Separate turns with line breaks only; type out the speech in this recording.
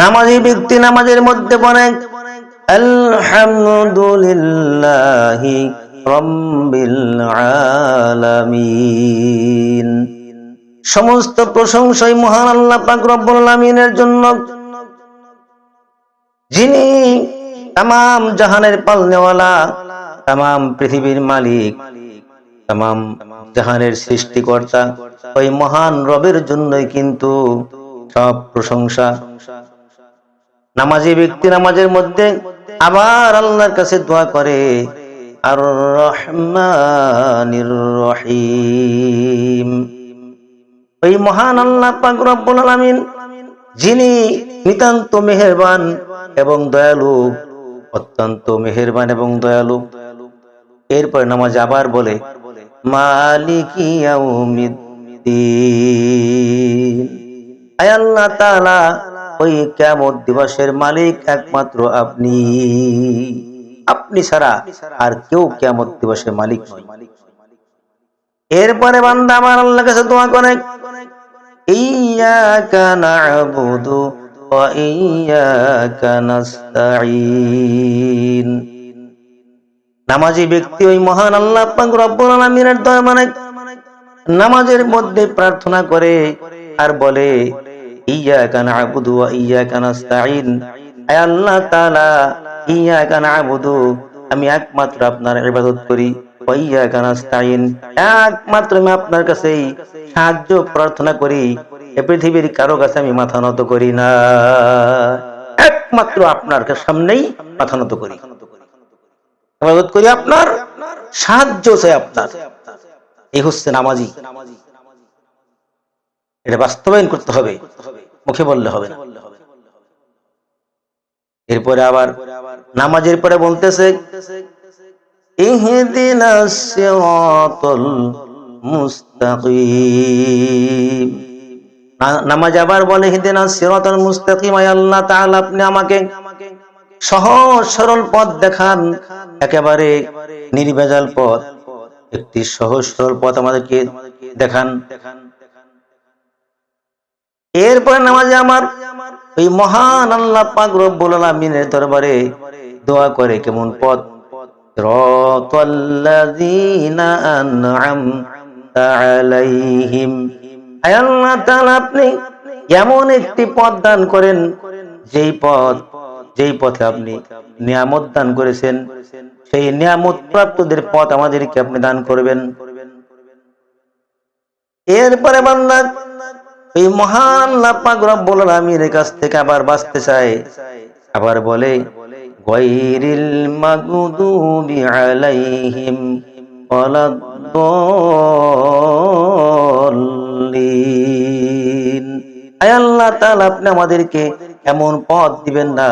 নামাজি ব্যক্তি নামাজের মধ্যে বলে আলহামদুলিল্লাহি সমস্ত প্রশংসাই মহান আল্লাহ পাক রব্বুল আলামিনের জন্য। যিনি তাম জাহানের পালনেওয়ালা, তাম পৃথিবীর মালিক, তাম জাহানের সৃষ্টিকর্তা, ওই মহান রবের জন্যই কিন্তু সব প্রশংসা নামাজি ব্যক্তি নামাজের মধ্যে আবার আল্লাহর কাছে দোয়া করে আর রহমানির রহিম। ওই মহান আল্লাহ পাক আলামিন, যিনি নিতান্ত মেহেরবান এবং দয়ালু, অত্যন্ত মেহেরবান এবং দয়ালু। এরপর নামাজ আবার বলে, মালিকি ইয়াউমিদ্দিন। আয় আল্লাহ তাআলা ওই কিয়ামত দিবসের মালিক একমাত্র আপনি। আপনি ছাড়া আর কেউ কিয়ামত দিবসের মালিক এরপরে বান্দা আমার আল্লাহর কাছে ইয়াকা নাস্তাঈন। নামাজি ব্যক্তি ওই মহান আল্লাহ পাক রব্বুল মানে নামাজের মধ্যে প্রার্থনা করে আর বলে আমি একমাত্র আপনার ইবাদত করি একমাত্র আমি আপনার কাছেই সাহায্য, প্রার্থনা করি, এ পৃথিবীর কারও কাছে আমি মাথা নত করি না। একমাত্র আপনার সামনেই মাথা নত করি। ইবাদত করি আপনার, সাহায্য চাই আপনার। এই হচ্ছে নামাজি। এটা বাস্তবায়ন করতে হবে। মুখে বললে হবে না। এরপরে আবার নামাজের পরে বলতেছে মুস্তাকিম। নামাজ আবার বলে সিরাতাল মুস্তাকিম। আয় আল্লাহ তাআলা, আপনি আমাকে সহজ সরল পথ দেখান। একেবারে নির্ভেজাল পথ, একটি সহজ সরল পথ আমাদেরকে দেখান। এরপরে নামাজে আমার ওই মহান আল্লাহ পাক রব্বুল আলামিনের দরবারে দোয়া করে কেমন পথ? সিরাতাল্লাযীনা আন'আমতা আলাইহিম আল্লাহ তাআলা, আপনি এমন একটি পথ দান করেন, যেই পথ, যেই পথে আপনি নিয়ামত দান করেছেন, সেই নিয়ামত প্রাপ্তদের পথ আমাদেরকে আপনি দান করবেন। এরপরে বান্দা এই মহান লাপাক রব্বুল আলামিনের কাছ থেকে আবার বাঁচতে চাই আবার বলে, গায়রিল মাগদুবি আলাইহিম আয় আল্লাহ তাআলা, আপনি আমাদেরকে এমন পথ দিবেন না